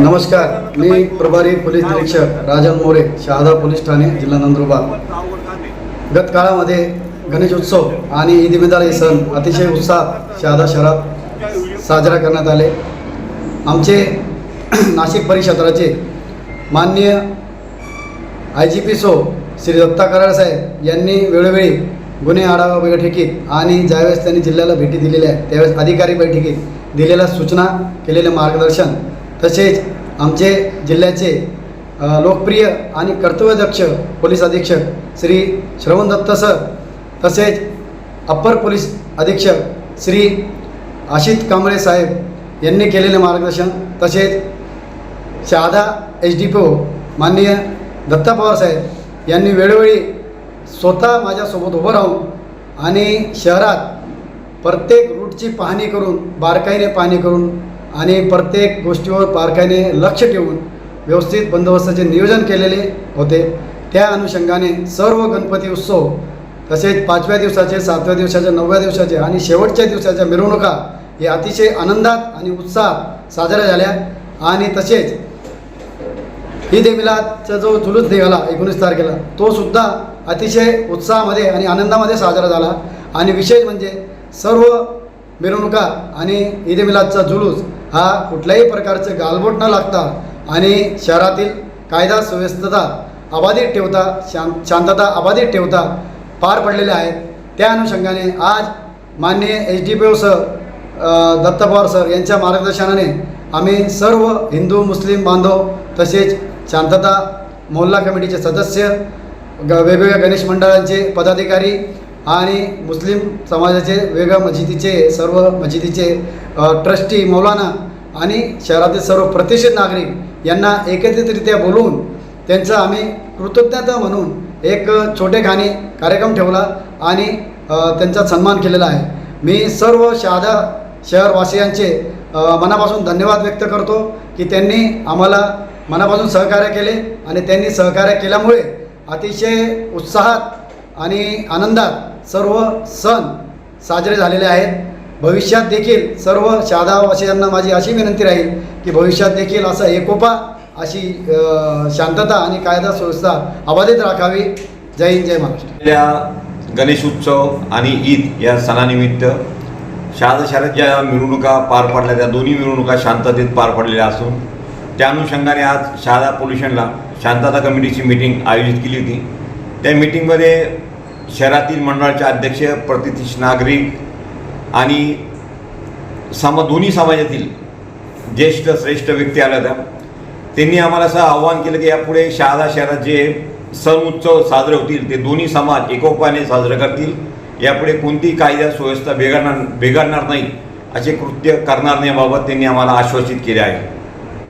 नमस्कार मी प्रभारी पोलीस निरीक्षक राजन मोरे शहादा पोलीस ठाणे जिल्हा नंदुरबार. गत काळामध्ये गणेशोत्सव आणि ईद मिदाल हे सण अतिशय उत्साहात शहादा शहरात साजरा करण्यात आले. आमचे नाशिक परिक्षेत्राचे माननीय आय जी पी सो श्री दत्ता कराड साहेब यांनी वेळोवेळी गुन्हे आढावा बैठकीत आणि ज्यावेळेस त्यांनी जिल्ह्याला भेटी दिलेल्या आहेत त्यावेळेस अधिकारी बैठकीत दिलेल्या सूचना केलेले मार्गदर्शन तसेच आमचे जिल्ह्याचे लोकप्रिय आणि कर्तव्यदक्ष पोलीस अधीक्षक श्री श्रवण दत्त सर तसेच अप्पर पोलीस अधीक्षक श्री आशित कांबळे साहेब यांनी केलेले मार्गदर्शन तसेच Shahada H D P O माननीय दत्ता पवार साहेब यांनी वेळोवेळी स्वतः माझ्यासोबत उभं राहून आणि शहरात प्रत्येक रूटची पाहणी करून बारकाईने पाहणी करून आणि प्रत्येक गोष्टीवर बारकाईने लक्ष ठेवून व्यवस्थित बंदोबस्ताचे नियोजन केलेले होते. त्या अनुषंगाने सर्व गणपती उत्सव तसेच पाचव्या दिवसाचे सातव्या दिवसाचे नवव्या दिवसाचे आणि शेवटच्या दिवसाच्या मिरवणुका हे अतिशय आनंदात आणि उत्साहात साजऱ्या झाल्या. आणि तसेच ही देवीलाचा जो जुलूस निघाला एकोणीस तारखेला तो सुद्धा अतिशय उत्साहामध्ये आणि आनंदामध्ये साजरा झाला. आणि विशेष म्हणजे सर्व मिरवणुका आणि ईद मिलादचा जुलूस हा कुठल्याही प्रकारचं गालबोट न लागता आणि शहरातील कायदा सुव्यवस्था अबाधित ठेवता शां शांतता अबाधित ठेवता पार पडलेल्या आहेत. त्या अनुषंगाने आज माननीय H D P O sir Datt Pawar sir यांच्या मार्गदर्शनाने आम्ही सर्व हिंदू मुस्लिम बांधव तसेच शांतता मोहल्ला कमिटीचे सदस्य ग वेगवेगळ्या गणेश मंडळांचे पदाधिकारी आणि मुस्लिम समाजाचे वेगळ्या मस्जिदीचे सर्व मस्जिदीचे ट्रस्टी मौलाना आणि शहरातील सर्व प्रतिष्ठित नागरिक यांना एकत्रितरित्या बोलवून त्यांचं आम्ही कृतज्ञता म्हणून एक छोटेखानी कार्यक्रम ठेवला आणि त्यांचा सन्मान केलेला आहे. मी सर्व शहादा शहरवासियांचे मनापासून धन्यवाद व्यक्त करतो की त्यांनी आम्हाला मनापासून सहकार्य केले आणि त्यांनी सहकार्य केल्यामुळे अतिशय उत्साहात आणि आनंदात सर्व सण साजरे झालेले आहेत. भविष्यात देखील सर्व शादावासियांना माझी अशी विनंती राहील की भविष्यात देखील असा एकोपा अशी शांतता आणि कायदा सुव्यवस्था अबाधित राखावी. जय हिंद जय महाराष्ट्र. या गणेश उत्सव आणि ईद या सणानिमित्त शहादा शाळेत ज्या मिरवणुका पार पडल्या त्या दोन्ही मिरवणुका शांततेत पार पडलेल्या असून त्या अनुषंगाने आज शारदा पोल्युशनला शांतता कमिटीची मीटिंग आयोजित केली होती. त्या मिटिंगमध्ये शहरातील मंडळाचे अध्यक्ष प्रतिष्ठित नागरिक आणि सम दोन्ही समाजातील ज्येष्ठ श्रेष्ठ व्यक्ती आल्या होत्या. त्यांनी आम्हाला असं आव्हान केलं की यापुढे शहादा शहरात जे सण उत्सव साजरे होतील ते दोन्ही समाज एकोपाने साजरे करतील. यापुढे कोणतीही कायदा सुव्यवस्था बिघडणार बिघडणार नाही असे कृत्य करणार नाही याबाबत त्यांनी आम्हाला आश्वासित केले आहे.